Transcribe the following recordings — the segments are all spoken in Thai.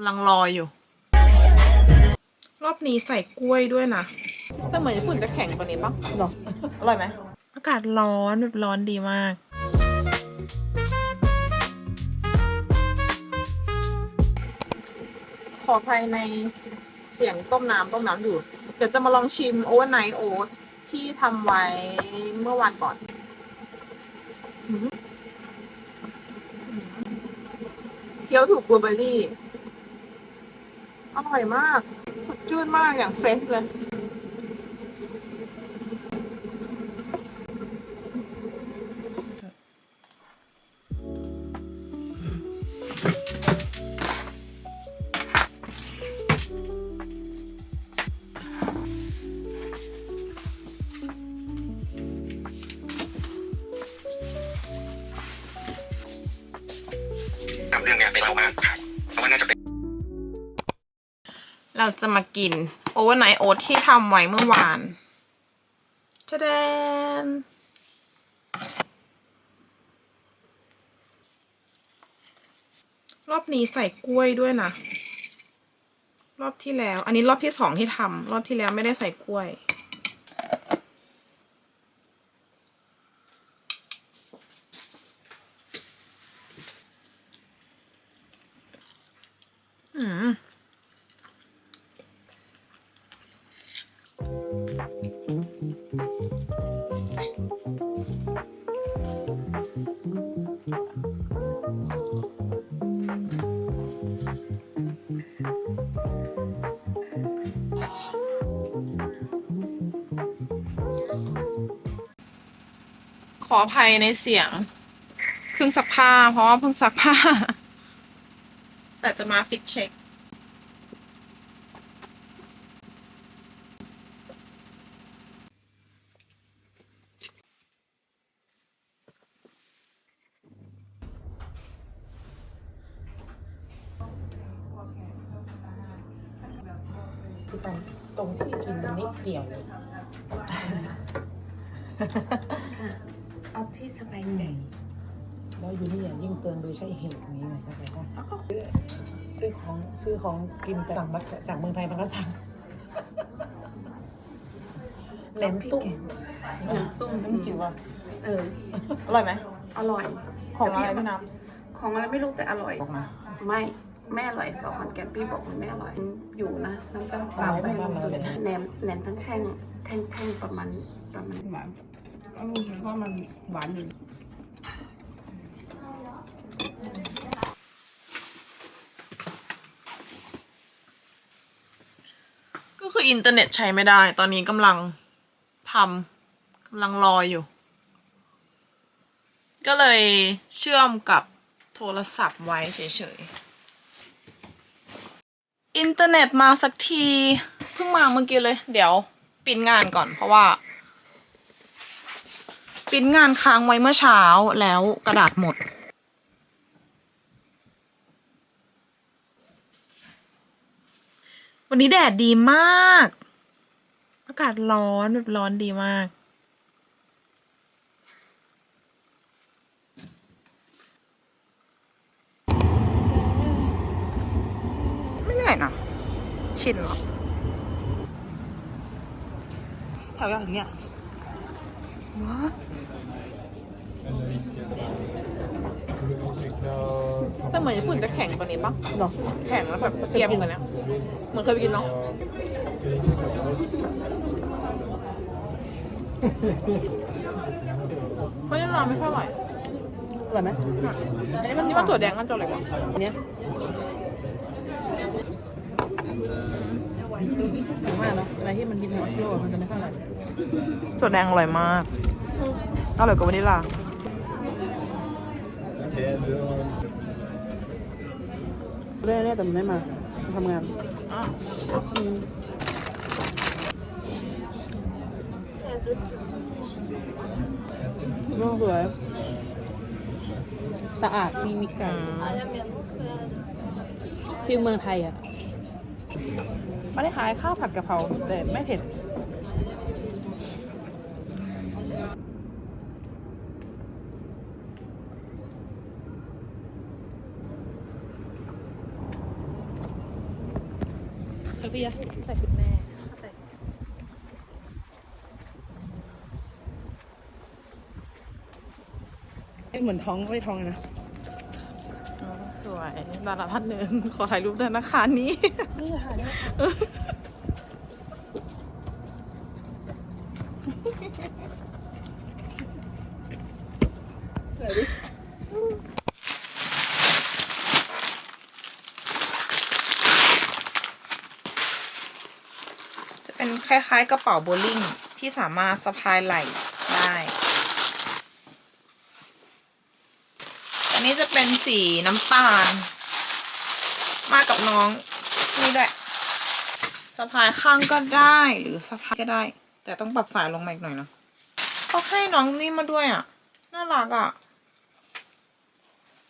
กำลังรออยู่ รอบนี้ใส่กล้วยด้วยนะ แต่เหมือนญี่ปุ่นจะแข็งกว่านี้ปะหรอ อร่อยไหม อากาศร้อนแบบร้อนดีมาก ขออภัยในเสียงต้มน้ำต้มน้ำอยู่ เดี๋ยวจะมาลองชิมโอเวอร์ไนท์โอ๊ตที่ทำไว้เมื่อวานก่อนอืมเคี้ยวถูกบลูเบอร์รี่ อร่อยมาก สดชื่นมากอย่างเฟรชเลยนำเรื่องเนี้ยไปเล่ามากเพราะว่าน่าจะเป็น เราจะมากินโอเวอร์ไนท์โอ๊ตที่ทำไว้เมื่อวานจะแดนรอบนี้ใส่กล้วยด้วยนะ รอบที่แล้ว อันนี้รอบที่สองที่ทำรอบที่แล้วไม่ได้ใส่กล้วย อืม ขออภัยในเสียงเครื่องซักผ้า เพราะว่าเพิ่งซักผ้า แต่จะมาฟิกเช็ค คือตรงตรงที่กินนิดเดียวเอาที่สบายใจแล้วอยู่นี่อะยิ่งเตือนโดยใช้เหตุอย่างนี้ไงเข้าใจป่ะซื้อของซื้อของกินแต่สั่งมาจากเมืองไทยมันก็สั่งแหลมตุ้มตุ้มน้ำจิ๋วอะเอออร่อยไหมอร่อย ของอะไรพี่น้ของอะไรไม่รู้แต่อร่อยบอกมาไม่ไม่อร่อยสองขอนแก่นพี่บอกมันไม่อร่อยอยู่นะน้ำเจ้าตามไปบ้านเราเลยแหนมแหนมทั้งแท่งแท่งแท่งประมาณประมาณ หวานอร่อยเพราะมันหวานอยู่ก็คืออินเทอร์เน็ตใช้ไม่ได้ ตอนนี้กำลังทำกำลังรอยอยู่ ก็เลยเชื่อมกับโทรศัพท์ไว้เฉยๆ อินเทอร์เน็ตมาสักที เพิ่งมาเมื่อกี้เลย เดี๋ยวปริ้นงานก่อนเพราะว่า ปิ้นงานค้างไว้เมื่อเช้าแล้วกระดาษหมด วันนี้แดดดีมาก อากาศร้อนแบบร้อนดีมาก ไม่เหนื่อยนะชินหรอแถวอย่างเนี้ย แต่เหมือนญี่ปุ่นจะแข็งกว่านี้ปะหรอแข็งแล้วแบบเทียมกันนะเหมือนเคยไปกินเนาะเพราะยังรอไม่เท่าไหร่อร่อยไหมอันนี้มันนี่มันถั่วแดงกันจนอะไรวะอันเนี้ยถึงมากเนาะอะไรที่มันกินมัชโร่มันจะไม่เท่าไหร่ถั่วแดงอร่อยมากอร่อยกว่าวานิลลา เรื่อยๆแต่มันไม่มาทำงานอะน้องสวยสะอาดมีมิกไก่ฟิลเมืองไทยอะ ไม่ได้ขายข้าวผัดกะเพราแต่ไม่เผ็ด โซฟียใส่ชุดแม่เหมือนท้องไม่ท้องเลยนะสวยดาราท่านหนึ่งขอถ่ายรูปด้วยนะคะนี้นี่ค่ะเนี่ยจะเป็น คล้ายๆ กระเป๋าโบว์ลิ่งที่สามารถสะพายไหล่ได้ อันนี้จะเป็นสีน้ำตาล มากับน้องนี่ด้วยสะพายข้างก็ได้หรือสะพายก็ได้ แต่ต้องปรับสายลงมาอีกหน่อยนะเขาให้น้องนี่มาด้วยอะ น่ารักอะ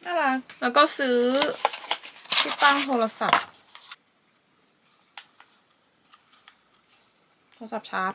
น่ารัก แล้วก็ซื้อที่ตั้งโทรศัพท์ โทรศัพท์ชาร์จ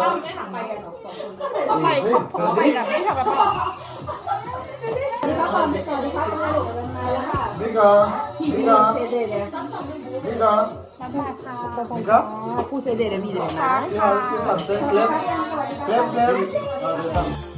ว่าไไปกันหอเขาไปเขาไปกันไม่หักไกัสดีรับดีคาดูกันมานี่ก็นี่ก็นี่ก็นี่ก็ผู้เสด็จมีเด็กนะเล็บเล็บเล็บ